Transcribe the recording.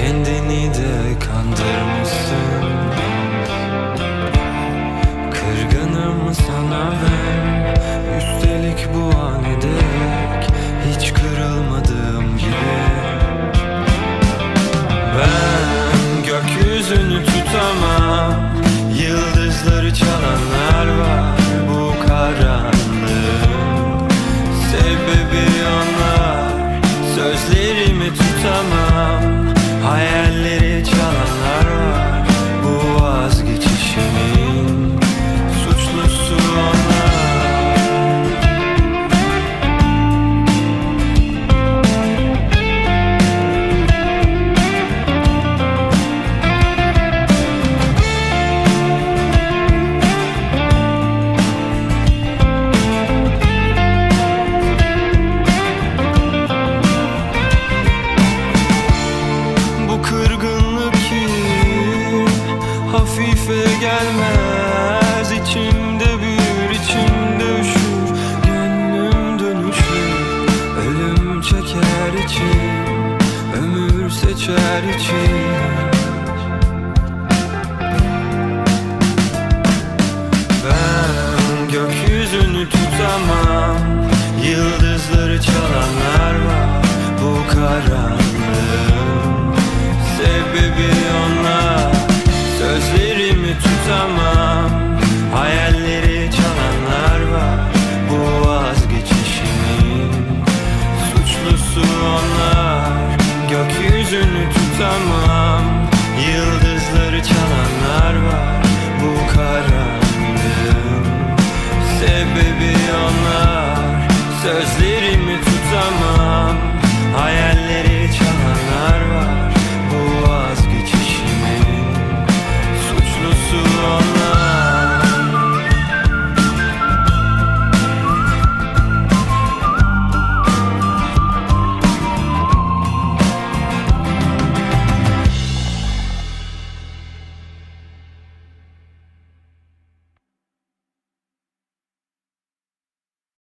Kendini de kandırmışsın. Kırgınım sana ben. Üstelik bu an ederek Hiç kırılmadığım gibi Ben gökyüzünü tutamam. Yıldızları çalanlar var Bu karanlığın. Sebebi onlar. Sözlerimi tutamam içim Ömür seçer içim Gökyüzünü tutamam. Yıldızları çalanlar var Bu karanlığın Sebebi onlar. Sözlerimi tutamam Hayalleri çalanlar